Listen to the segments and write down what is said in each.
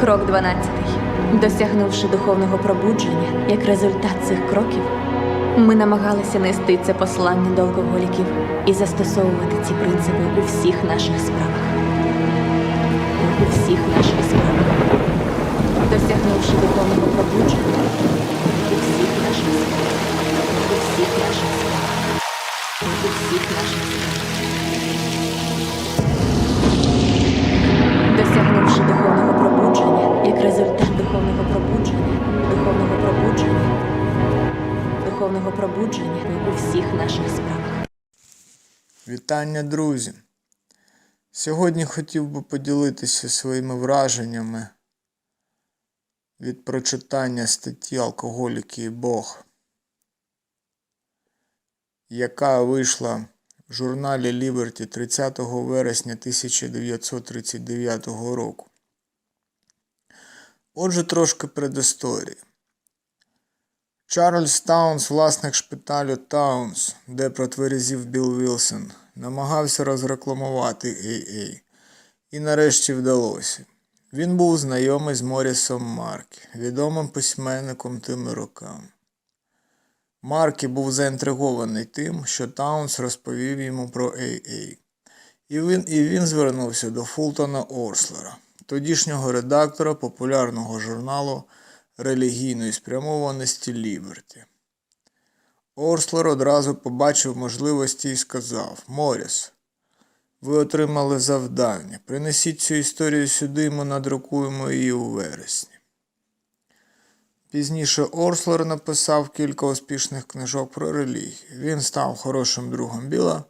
Крок 12. Досягнувши духовного пробудження, як результат цих кроків, ми намагалися нести це послання до алкоголіків і застосовувати ці принципи у всіх наших справах. У всіх наших справах. Досягнувши духовного пробудження, у всіх наших. У всіх наших. Досягнувши духовного як результат духовного пробудження, духовного пробудження, духовного пробудження у всіх наших справах. Вітання, друзі! Сьогодні хотів би поділитися своїми враженнями від прочитання статті Алкоголіки і Бог, яка вийшла в журналі Liberty 30 вересня 1939 року. Отже, трошки предісторії. Чарльз Таунс, власник шпиталю Таунс, де протверезів Білл Вілсон, намагався розрекламувати AA. І нарешті вдалося. Він був знайомий з Морісом Маркі, відомим письменником тими роками. Маркі був заінтригований тим, що Таунс розповів йому про AA. І він, і він звернувся до Фултона Орслера, тодішнього редактора популярного журналу релігійної спрямованості Ліберті. Орслер одразу побачив можливості і сказав Моріс, ви отримали завдання. Принесіть цю історію сюди, ми надрукуємо її у вересні. Пізніше Орслер написав кілька успішних книжок про релігію. Він став хорошим другом Біла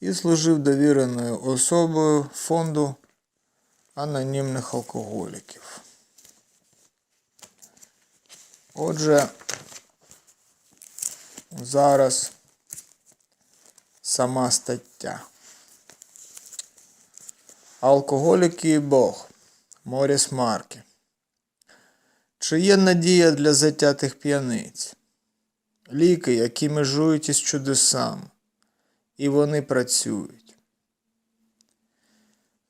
і служив довіреною особою фонду анонімних алкоголіків. Отже, зараз сама стаття. Алкоголіки і Бог. Моріс Маркі. Чи є надія для затятих п'яниць? Ліки, які межують із чудесами, і вони працюють.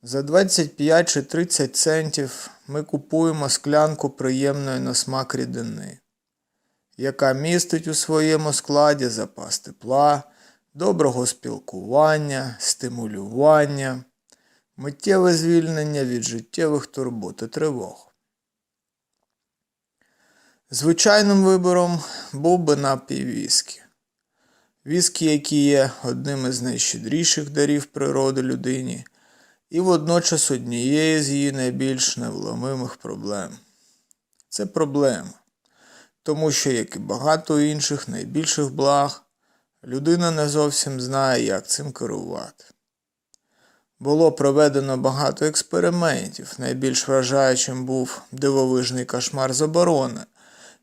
За 25 чи 30 центів ми купуємо склянку приємної на смак рідини, яка містить у своєму складі запас тепла, доброго спілкування, стимулювання, миттєве звільнення від життєвих турбот і тривог. Звичайним вибором був би напій віскі. Віскі, які є одним із найщедріших дарів природи людині, і водночас однією з її найбільш невломимих проблем. Це проблема, тому що, як і багато інших найбільших благ, людина не зовсім знає, як цим керувати. Було проведено багато експериментів, найбільш вражаючим був дивовижний кошмар заборони,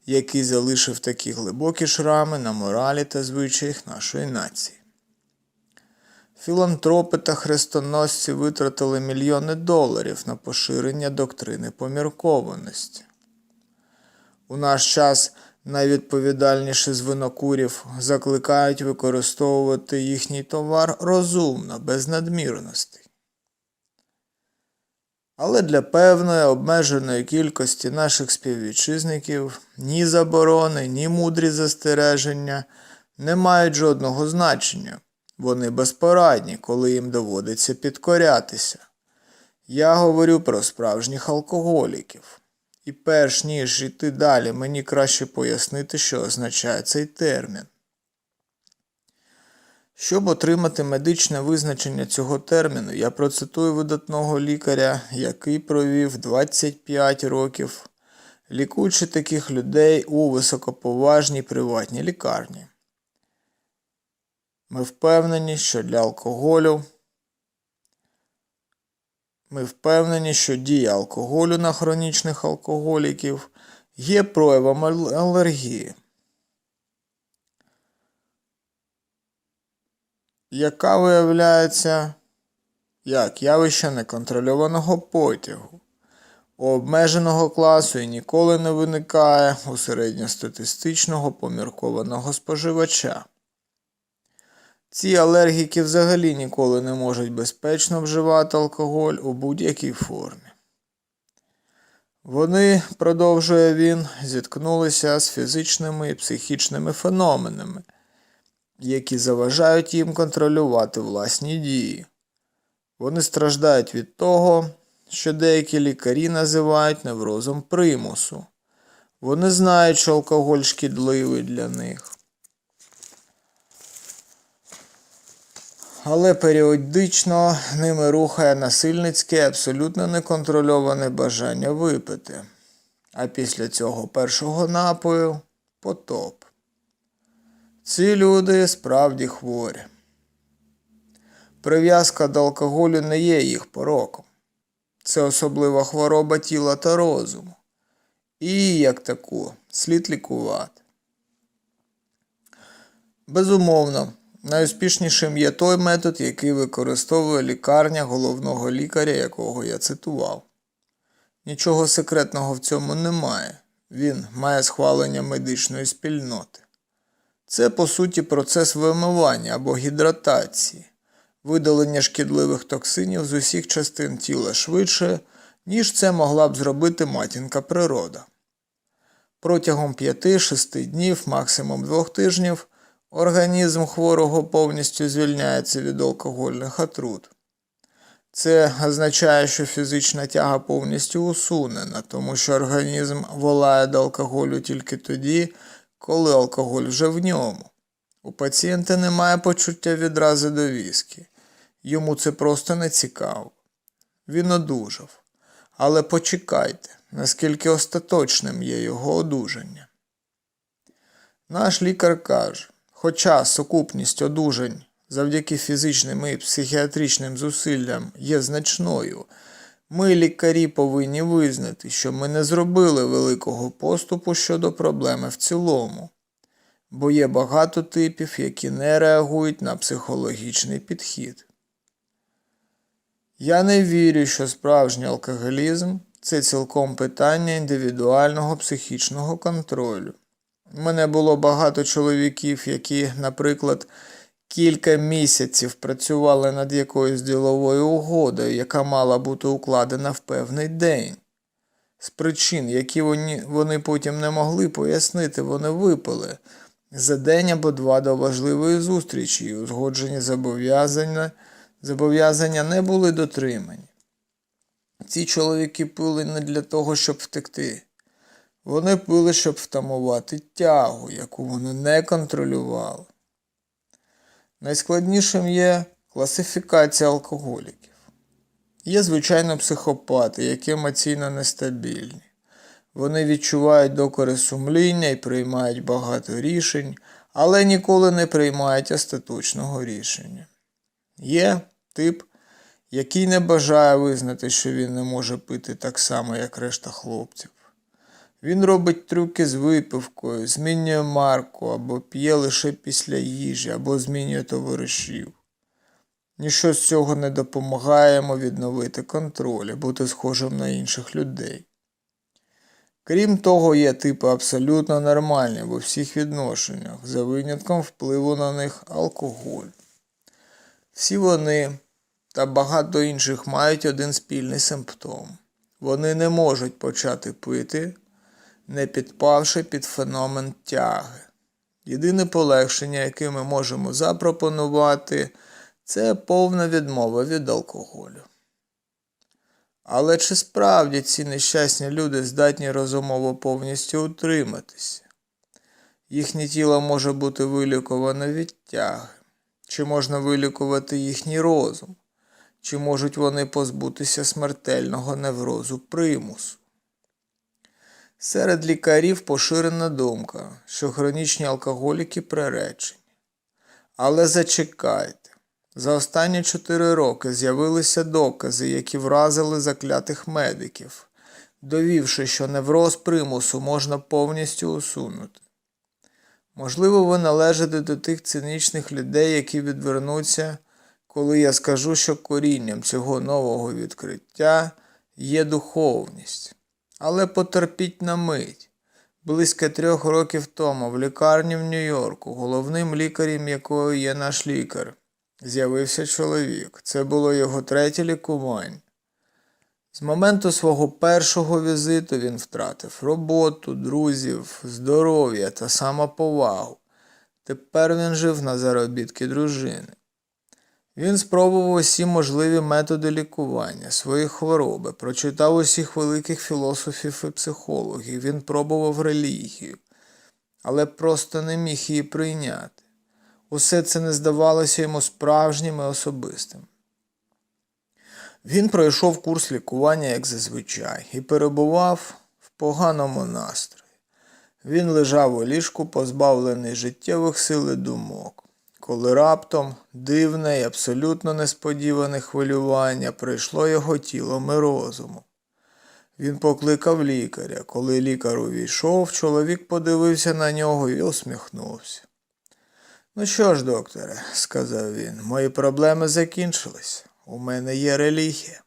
який залишив такі глибокі шрами на моралі та звичаях нашої нації. Філантропи та хрестоносці витратили мільйони доларів на поширення доктрини поміркованості. У наш час найвідповідальніші з винокурів закликають використовувати їхній товар розумно, без надмірностей. Але для певної обмеженої кількості наших співвітчизників ні заборони, ні мудрі застереження не мають жодного значення. Вони безпорадні, коли їм доводиться підкорятися. Я говорю про справжніх алкоголіків. І перш ніж йти далі, мені краще пояснити, що означає цей термін. Щоб отримати медичне визначення цього терміну, я процитую видатного лікаря, який провів 25 років, лікуючи таких людей у високоповажній приватній лікарні. Ми впевнені, що для алкоголю ми впевнені, що дія алкоголю на хронічних алкоголіків є проявом алергії, яка виявляється як явище неконтрольованого потягу. Обмеженого класу і ніколи не виникає у середньостатистичного поміркованого споживача. Ці алергіки взагалі ніколи не можуть безпечно вживати алкоголь у будь-якій формі. Вони, продовжує він, зіткнулися з фізичними і психічними феноменами, які заважають їм контролювати власні дії. Вони страждають від того, що деякі лікарі називають неврозом примусу. Вони знають, що алкоголь шкідливий для них. Але періодично ними рухає насильницьке, абсолютно неконтрольоване бажання випити. А після цього першого напою потоп. Ці люди справді хворі. Прив'язка до алкоголю не є їх пороком. Це особлива хвороба тіла та розуму. І, як таку, слід лікувати. Безумовно, найуспішнішим є той метод, який використовує лікарня головного лікаря, якого я цитував. Нічого секретного в цьому немає. Він має схвалення медичної спільноти. Це, по суті, процес вимивання або гідратації, видалення шкідливих токсинів з усіх частин тіла швидше, ніж це могла б зробити матінка природа. Протягом 5-6 днів, максимум 2 тижнів, організм хворого повністю звільняється від алкогольних отрут. Це означає, що фізична тяга повністю усунена, тому що організм волає до алкоголю тільки тоді, коли алкоголь вже в ньому. У пацієнта немає почуття відрази до віскі. Йому це просто не цікаво. Він одужав. Але почекайте, наскільки остаточним є його одужання. Наш лікар каже, хоча сукупність одужань завдяки фізичним і психіатричним зусиллям є значною, ми, лікарі, повинні визнати, що ми не зробили великого поступу щодо проблеми в цілому, бо є багато типів, які не реагують на психологічний підхід. Я не вірю, що справжній алкоголізм це цілком питання індивідуального психічного контролю. У мене було багато чоловіків, які, наприклад, кілька місяців працювали над якоюсь діловою угодою, яка мала бути укладена в певний день. З причин, які вони, вони потім не могли пояснити, вони випили за день або два до важливої зустрічі і узгоджені зобов'язання, зобов'язання не були дотримані. Ці чоловіки пили не для того, щоб втекти. Вони пили, щоб втамувати тягу, яку вони не контролювали. Найскладнішим є класифікація алкоголіків. Є, звичайно, психопати, які емоційно нестабільні. Вони відчувають докори сумління і приймають багато рішень, але ніколи не приймають остаточного рішення. Є тип, який не бажає визнати, що він не може пити так само, як решта хлопців. Він робить трюки з випивкою, змінює марку або п'є лише після їжі, або змінює товаришів. Ніщо з цього не допомагає йому відновити контроль і бути схожим на інших людей. Крім того, є типи абсолютно нормальні в усіх відношеннях, за винятком впливу на них алкоголь. Всі вони та багато інших мають один спільний симптом. Вони не можуть почати пити, не підпавши під феномен тяги. Єдине полегшення, яке ми можемо запропонувати, це повна відмова від алкоголю. Але чи справді ці нещасні люди здатні розумово повністю утриматися? Їхнє тіло може бути вилікуване від тяги. Чи можна вилікувати їхній розум? Чи можуть вони позбутися смертельного неврозу примусу? Серед лікарів поширена думка, що хронічні алкоголіки приречені. Але зачекайте. За останні чотири роки з'явилися докази, які вразили заклятих медиків, довівши, що невроз примусу можна повністю усунути. Можливо, ви належите до тих цинічних людей, які відвернуться, коли я скажу, що корінням цього нового відкриття є духовність. Але потерпіть на мить. Близько трьох років тому в лікарні в Нью-Йорку, головним лікарем якої є наш лікар, з'явився чоловік. Це було його третє лікування. З моменту свого першого візиту він втратив роботу, друзів, здоров'я та самоповагу. Тепер він жив на заробітки дружини. Він спробував усі можливі методи лікування своєї хвороби, прочитав усіх великих філософів і психологів, він пробував релігію, але просто не міг її прийняти. Усе це не здавалося йому справжнім і особистим. Він пройшов курс лікування, як зазвичай, і перебував в поганому настрої. Він лежав у ліжку, позбавлений життєвих сил і думок, коли раптом дивне і абсолютно несподіване хвилювання прийшло його тілом і розумом. Він покликав лікаря. Коли лікар увійшов, чоловік подивився на нього і усміхнувся. Ну що ж, докторе, сказав він, мої проблеми закінчились. У мене є релігія.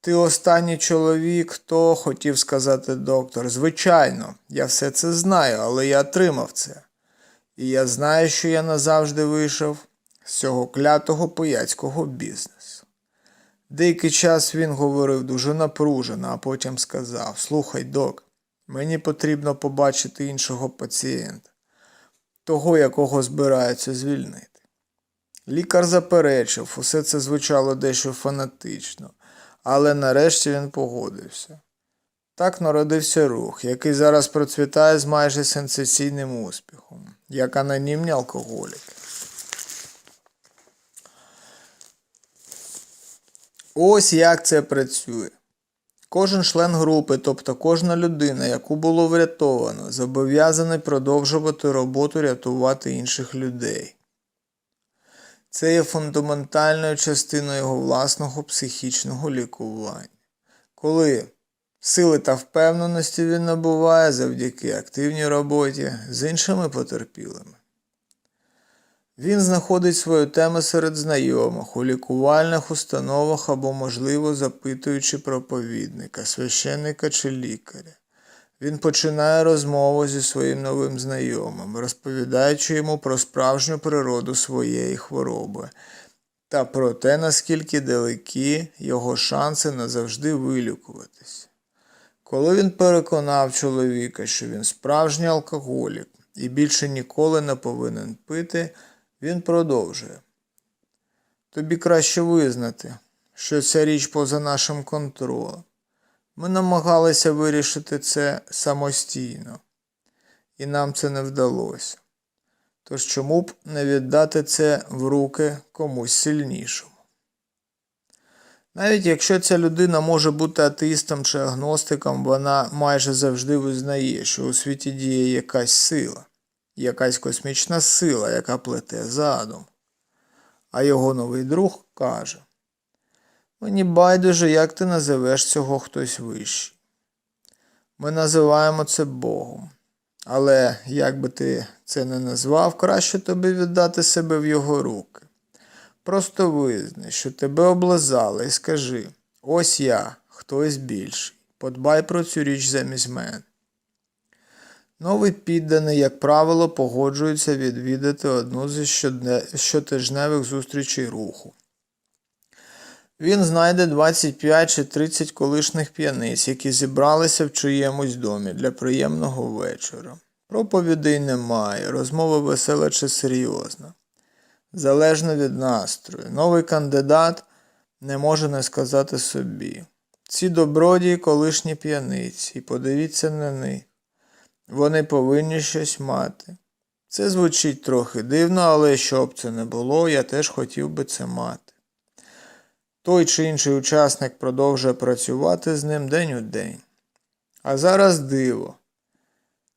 Ти останній чоловік, хто хотів сказати доктор. Звичайно, я все це знаю, але я отримав це. І я знаю, що я назавжди вийшов з цього клятого пияцького бізнесу. Деякий час він говорив дуже напружено, а потім сказав: Слухай, док, мені потрібно побачити іншого пацієнта, того, якого збираються звільнити. Лікар заперечив, усе це звучало дещо фанатично, але нарешті він погодився. Так народився рух, який зараз процвітає з майже сенсаційним успіхом, як анонімні алкоголіки. Ось як це працює. Кожен член групи, тобто кожна людина, яку було врятовано, зобов'язаний продовжувати роботу рятувати інших людей. Це є фундаментальною частиною його власного психічного лікування. Коли сили та впевненості він набуває завдяки активній роботі з іншими потерпілими. Він знаходить свою тему серед знайомих у лікувальних установах або, можливо, запитуючи проповідника, священника чи лікаря. Він починає розмову зі своїм новим знайомим, розповідаючи йому про справжню природу своєї хвороби та про те, наскільки далекі його шанси назавжди вилікуватися. Коли він переконав чоловіка, що він справжній алкоголік і більше ніколи не повинен пити, він продовжує. Тобі краще визнати, що ця річ поза нашим контролем. Ми намагалися вирішити це самостійно, і нам це не вдалося. Тож чому б не віддати це в руки комусь сильнішому? Навіть якщо ця людина може бути атеїстом чи агностиком, вона майже завжди визнає, що у світі діє якась сила, якась космічна сила, яка плете задум. А його новий друг каже: Мені байдуже, як ти називеш цього хтось вищий. Ми називаємо це Богом. Але як би ти це не назвав, краще тобі віддати себе в його руки. Просто визнай, що тебе облизали і скажи ось я, хтось більший. Подбай про цю річ замість мене. Новий підданий, як правило, погоджується відвідати одну зі щотижневих зустрічей руху. Він знайде 25 чи 30 колишніх п'яниць, які зібралися в чиємусь домі для приємного вечора. Проповідей немає, розмова весела чи серйозна. Залежно від настрою. Новий кандидат не може не сказати собі. Ці добродії колишні п'яниці, і подивіться на них. Вони повинні щось мати. Це звучить трохи дивно, але щоб це не було, я теж хотів би це мати. Той чи інший учасник продовжує працювати з ним день у день. А зараз диво.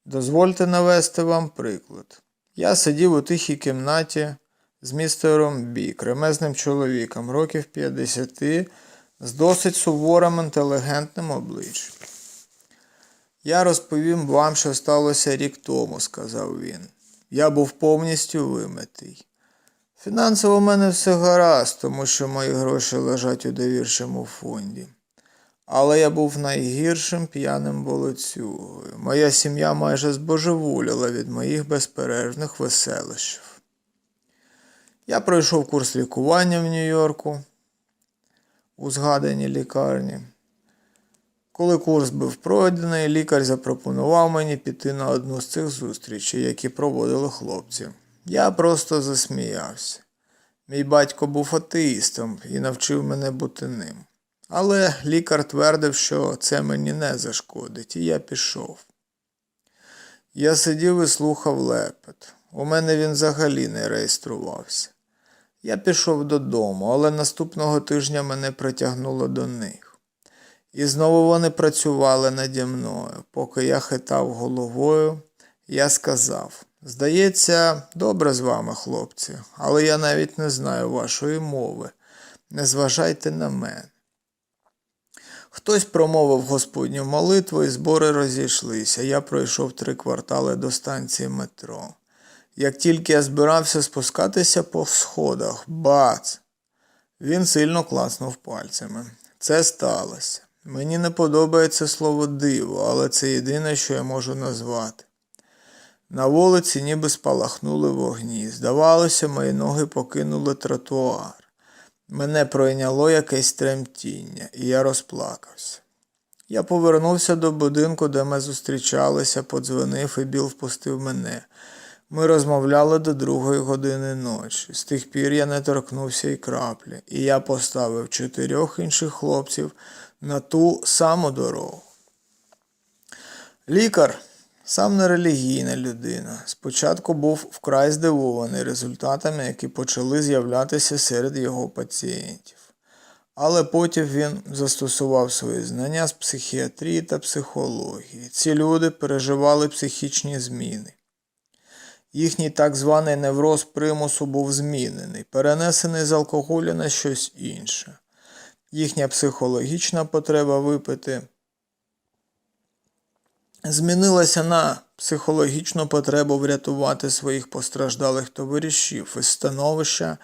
Дозвольте навести вам приклад. Я сидів у тихій кімнаті з містером Бі, кремезним чоловіком, років 50, з досить суворим інтелігентним обличчям. Я розповім вам, що сталося рік тому, сказав він. Я був повністю вимитий. Фінансово в мене все гаразд, тому що мої гроші лежать у довірчому фонді. Але я був найгіршим п'яним волоцюгою. Моя сім'я майже збожеволіла від моїх безперервних веселищів. Я пройшов курс лікування в Нью-Йорку. у згаданій лікарні. Коли курс був пройдений, лікар запропонував мені піти на одну з цих зустрічей, які проводили хлопці. Я просто засміявся. Мій батько був атеїстом і навчив мене бути ним. Але лікар твердив, що це мені не зашкодить, і я пішов. Я сидів і слухав лепет. У мене він взагалі не реєструвався. Я пішов додому, але наступного тижня мене притягнуло до них. І знову вони працювали наді мною. Поки я хитав головою, я сказав: Здається, добре з вами, хлопці, але я навіть не знаю вашої мови. Не зважайте на мене. Хтось промовив Господню молитву, і збори розійшлися. Я пройшов три квартали до станції метро. Як тільки я збирався спускатися по сходах, бац! Він сильно класнув пальцями. Це сталося. Мені не подобається слово диво, але це єдине, що я можу назвати. На вулиці ніби спалахнули вогні. Здавалося, мої ноги покинули тротуар. Мене пройняло якесь тремтіння, і я розплакався. Я повернувся до будинку, де ми зустрічалися, подзвонив і Біл впустив мене. Ми розмовляли до другої години ночі. З тих пір я не торкнувся і краплі, і я поставив чотирьох інших хлопців на ту саму дорогу. Лікар сам не релігійна людина. Спочатку був вкрай здивований результатами, які почали з'являтися серед його пацієнтів. Але потім він застосував свої знання з психіатрії та психології. Ці люди переживали психічні зміни. Їхній так званий невроз примусу був змінений, перенесений з алкоголю на щось інше. Їхня психологічна потреба випити змінилася на психологічну потребу врятувати своїх постраждалих товаришів із становища,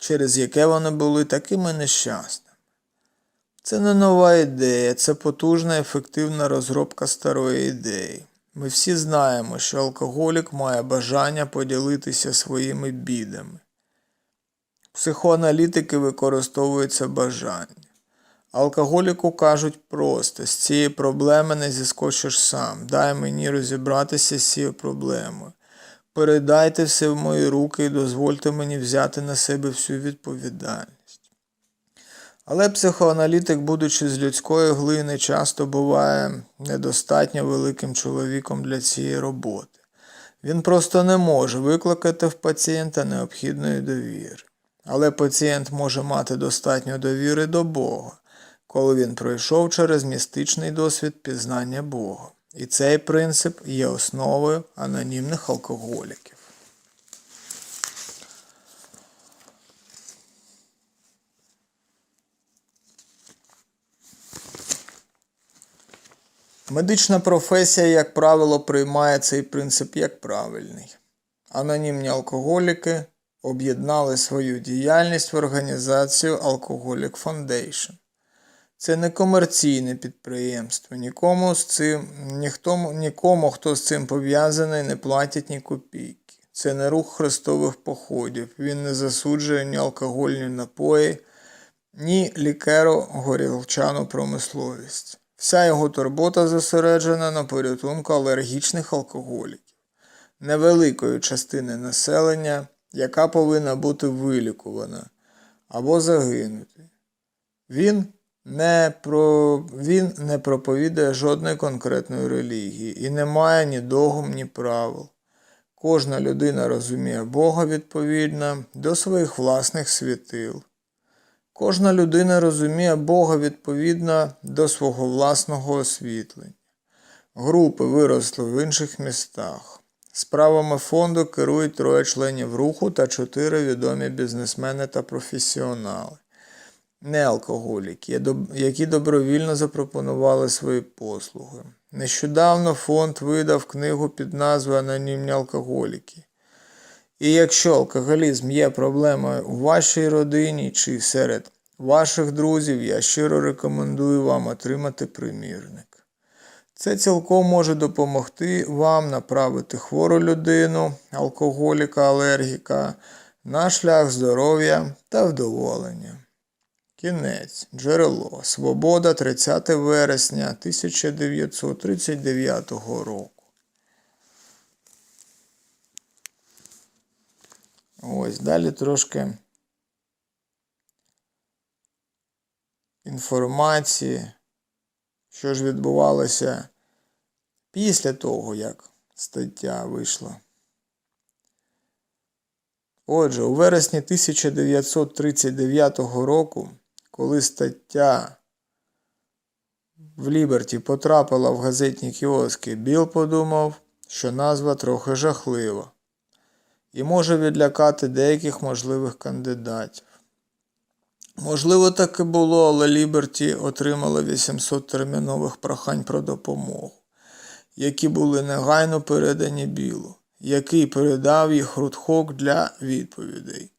через яке вони були такими нещасними. Це не нова ідея, це потужна ефективна розробка старої ідеї. Ми всі знаємо, що алкоголік має бажання поділитися своїми бідами. Психоаналітики використовують це бажання. Алкоголіку кажуть просто, з цієї проблеми не зіскочиш сам. Дай мені розібратися з цією проблемою. Передайте все в мої руки і дозвольте мені взяти на себе всю відповідальність. Але психоаналітик, будучи з людської глини, часто буває недостатньо великим чоловіком для цієї роботи. Він просто не може викликати в пацієнта необхідної довіри. Але пацієнт може мати достатньо довіри до Бога, коли він пройшов через містичний досвід пізнання Бога. І цей принцип є основою анонімних алкоголіків. Медична професія, як правило, приймає цей принцип як правильний. Анонімні алкоголіки об'єднали свою діяльність в організацію Alcoholic Foundation. Це не комерційне підприємство. Нікому, з цим, ніхто, нікому, хто з цим пов'язаний, не платять ні копійки. Це не рух хрестових походів. Він не засуджує ні алкогольні напої, ні лікеро-горілчану промисловість. Вся його турбота зосереджена на порятунку алергічних алкоголіків, невеликої частини населення, яка повинна бути вилікувана або загинути. Він не, про... Він не проповідує жодної конкретної релігії і не має ні догм, ні правил. Кожна людина розуміє Бога відповідно до своїх власних світил. Кожна людина розуміє Бога відповідно до свого власного освітлення. Групи виросли в інших містах. Справами фонду керують троє членів руху та чотири відомі бізнесмени та професіонали, не алкоголіки, які добровільно запропонували свої послуги. Нещодавно фонд видав книгу під назвою Анонімні алкоголіки. І якщо алкоголізм є проблемою у вашій родині чи серед ваших друзів, я щиро рекомендую вам отримати примірник. Це цілком може допомогти вам направити хвору людину, алкоголіка, алергіка на шлях здоров'я та вдоволення. Кінець. Джерело. Свобода 30 вересня 1939 року. Ось далі трошки інформації, що ж відбувалося після того, як стаття вийшла. Отже, у вересні 1939 року, коли стаття в Ліберті потрапила в газетні кіоски, Біл подумав, що назва трохи жахлива і може відлякати деяких можливих кандидатів. Можливо, так і було, але Ліберті отримала 800 термінових прохань про допомогу, які були негайно передані Білу, який передав їх Рудхок для відповідей.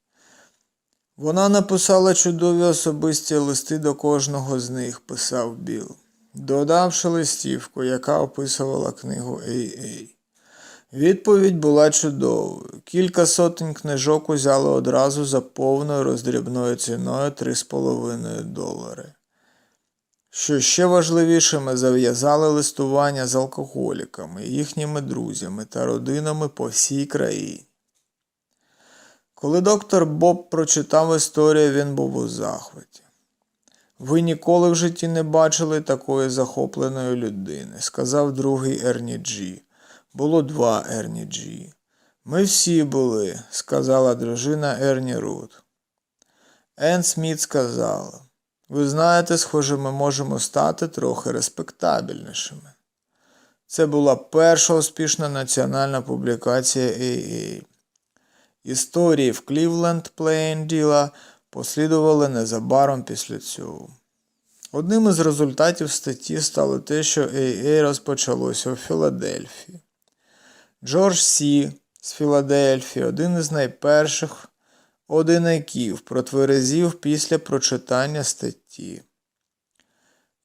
Вона написала чудові особисті листи до кожного з них, писав Біл, додавши листівку, яка описувала книгу AA. Відповідь була чудовою. Кілька сотень книжок узяли одразу за повною роздрібною ціною 3,5 долари. Що ще важливіше, ми зав'язали листування з алкоголіками, їхніми друзями та родинами по всій країні. Коли доктор Боб прочитав історію, він був у захваті. Ви ніколи в житті не бачили такої захопленої людини, сказав другий Ерні Джі. Було два Ерні Джі. Ми всі були, сказала дружина Ерні Рут. Ен Сміт сказала. Ви знаєте, схоже, ми можемо стати трохи респектабельнішими. Це була перша успішна національна публікація AA. Історії в Клівленд Плейн Діла послідували незабаром після цього. Одним із результатів статті стало те, що AA розпочалося у Філадельфії. Джордж Сі з Філадельфії, один із найперших одинаків протверезів після прочитання статті.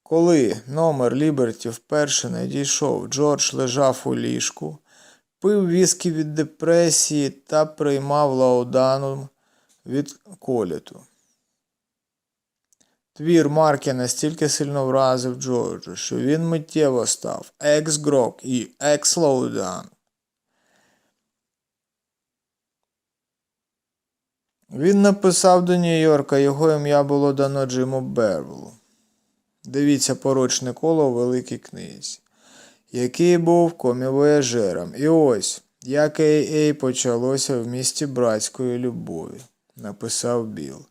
Коли номер Ліберті вперше надійшов, Джордж лежав у ліжку, пив віскі від депресії та приймав лауданум від коліту. Твір Марки настільки сильно вразив Джорджа, що він миттєво став екс-грок і екс-лаудан. Він написав до Нью-Йорка, його ім'я було дано Джиму Бервелу. Дивіться порочне коло у великій книзі, який був комівояжером. І ось, як AA почалося в місті братської любові, написав Біл.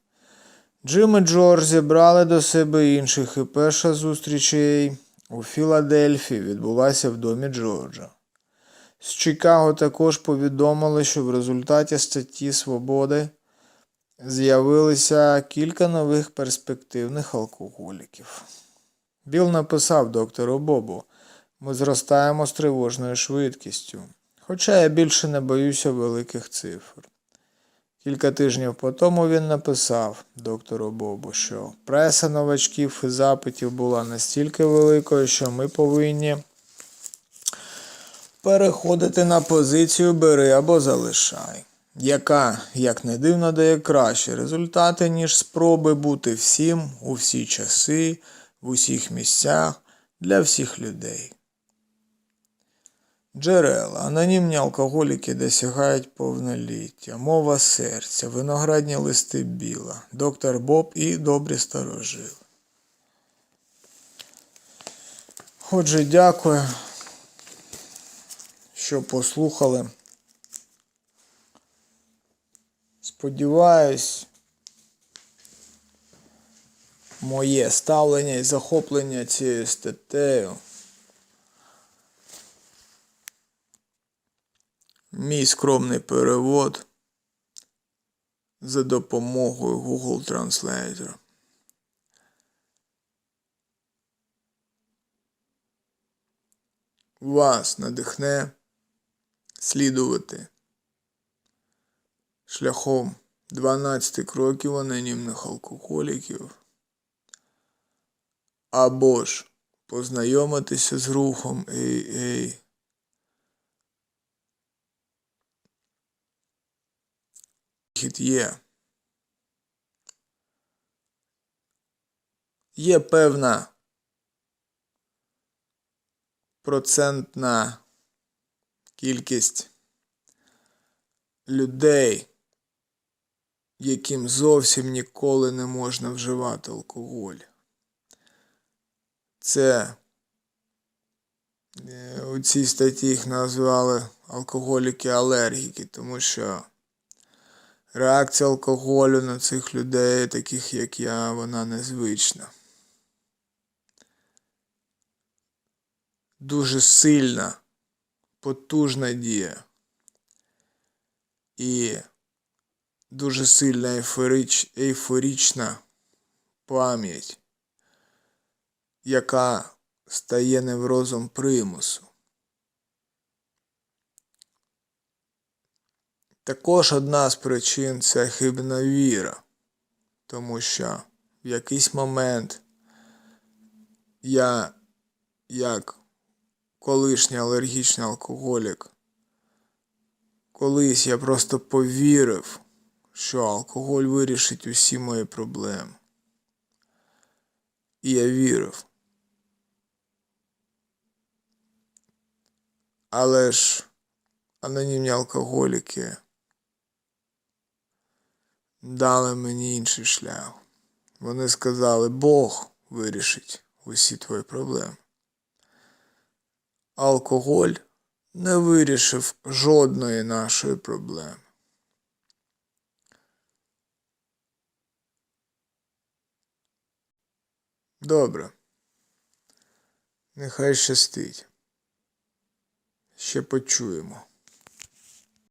Джим і Джордж зібрали до себе інших, і перша зустріч AA у Філадельфії відбулася в домі Джорджа. З Чикаго також повідомили, що в результаті статті Свободи з'явилися кілька нових перспективних алкоголіків. Біл написав доктору Бобу, ми зростаємо з тривожною швидкістю, хоча я більше не боюся великих цифр. Кілька тижнів по тому він написав доктору Бобу, що преса новачків і запитів була настільки великою, що ми повинні переходити на позицію бери або залишай яка, як не дивно, дає кращі результати, ніж спроби бути всім у всі часи, в усіх місцях для всіх людей. Джерела, анонімні алкоголіки досягають повноліття, мова серця, виноградні листи біла, доктор Боб і добрі старожили. Отже, дякую, що послухали. Сподіваюсь, моє ставлення і захоплення цією статтею. Мій скромний перевод за допомогою Google Translator. Вас надихне слідувати шляхом 12 кроків анонімних алкоголіків, або ж познайомитися з рухом AA. Хід є. є певна процентна кількість людей, яким зовсім ніколи не можна вживати алкоголь. Це е, у цій статті їх назвали алкоголіки-алергіки, тому що реакція алкоголю на цих людей, таких як я, вона незвична. Дуже сильна, потужна дія. І дуже сильна ейфорич, ейфорічна пам'ять, яка стає неврозом примусу. Також одна з причин це хибна віра, тому що в якийсь момент я, як колишній алергічний алкоголік, колись я просто повірив, що алкоголь вирішить усі мої проблеми. І я вірив. Але ж анонімні алкоголіки дали мені інший шлях. Вони сказали, Бог вирішить усі твої проблеми. Алкоголь не вирішив жодної нашої проблеми. Добре. Нехай щастить. Ще почуємо.